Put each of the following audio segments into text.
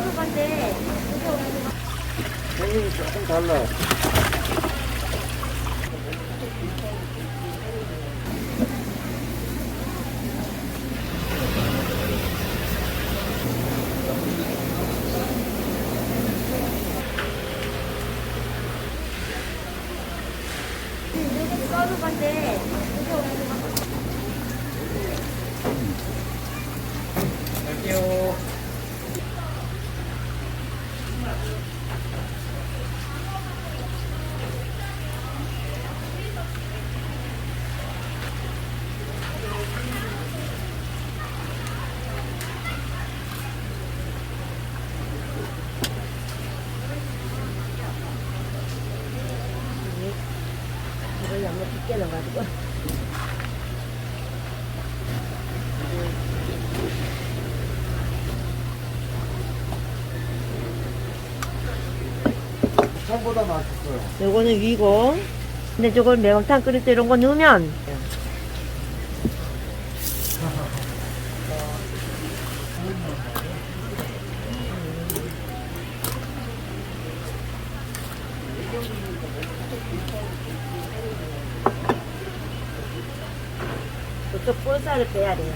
써는 건데 생김이 조금 달라. 써는 건데 갈게요. 깊게 넣어가지고. 참보다 맛있어요. 요거는 위고 근데 저걸 매운탕 끓일 때 이런 거 넣으면 저쪽 볼살을 빼야 돼요.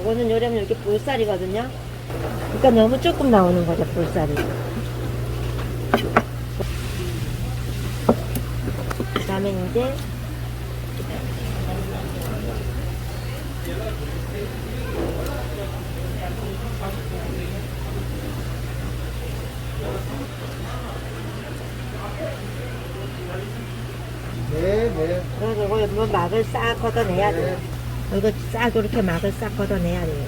이거는 요려면 이렇게 볼살이거든요. 그러니까 너무 조금 나오는 거죠, 볼살이. 그 다음에 이제 네, 네. 이거 뭐 막을 싹 걷어내야 돼요. 이거 싹 이렇게 막을 싹 걷어내야 돼요.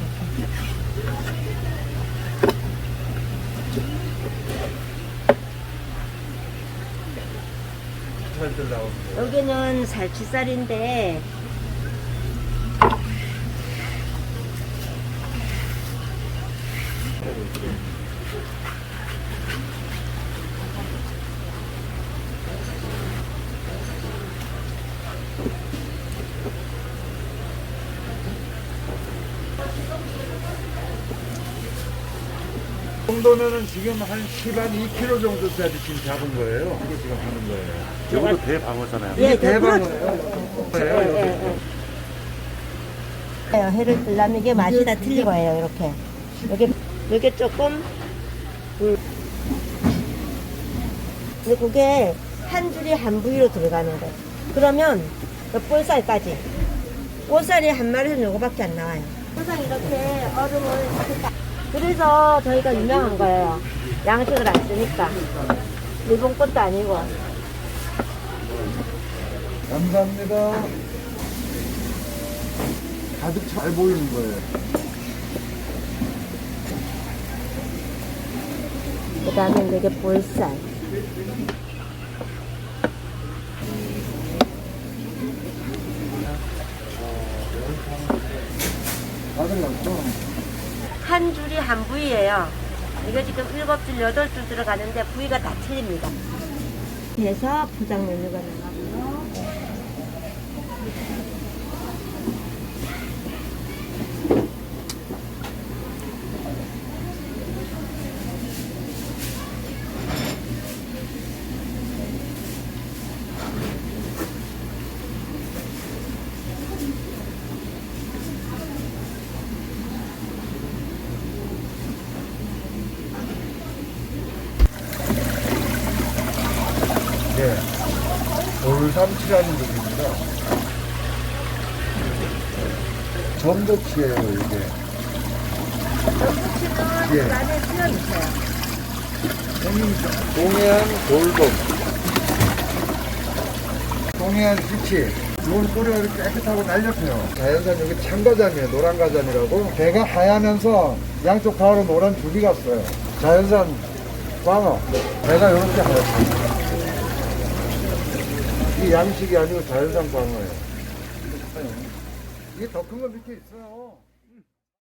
나오는데. 여기는 살치살인데 정도면은 지금 한 10한 2kg 정도짜리 지금 잡은 거예요. 이거 지금 하는 거예요. 이것도 대방어잖아요. 예, 이게 대방어예요. 예, 예, 예. 해를 뜨려면 이게 맛이 다 틀린 거예요, 이렇게. 여기, 여기 조금, 음. 근데 그게 한 줄이 한 부위로 들어가는 거예요. 그러면, 그 볼살까지. 볼살이 한 마리는 요거밖에 안 나와요. 항상 이렇게 얼음을 이렇게 딱- 그래서 저희가 유명한 거예요. 양식을 안 쓰니까. 일본 것도 아니고. 감사합니다. 가득 잘 보이는 거예요. 그 다음에 이게 볼살. 가득 났죠? 한 줄이 한 부위예요. 이거 지금 일곱 줄, 여덟 줄 들어가는데 부위가 다 틀립니다. 그래서 포장 메뉴가 나가 네. 돌삼치라는 종입니다. 전복치예요, 이게. 떡꼬치는 예. 그 안에 쓰여 있어요. 동해안 돌돔. 동해안 지치. 좋은 꼬리가 이렇게 깨끗하고 날렵해요. 자연산 여기 참가자미에요. 노란가자미라고. 배가 하얗면서 양쪽 가로 노란 줄기가 있어요. 자연산 광어. 배가 이렇게 하얗습니다. 이 양식이 아니고 자연산 광어예요. 이게 더 큰 거 밑에 있어요.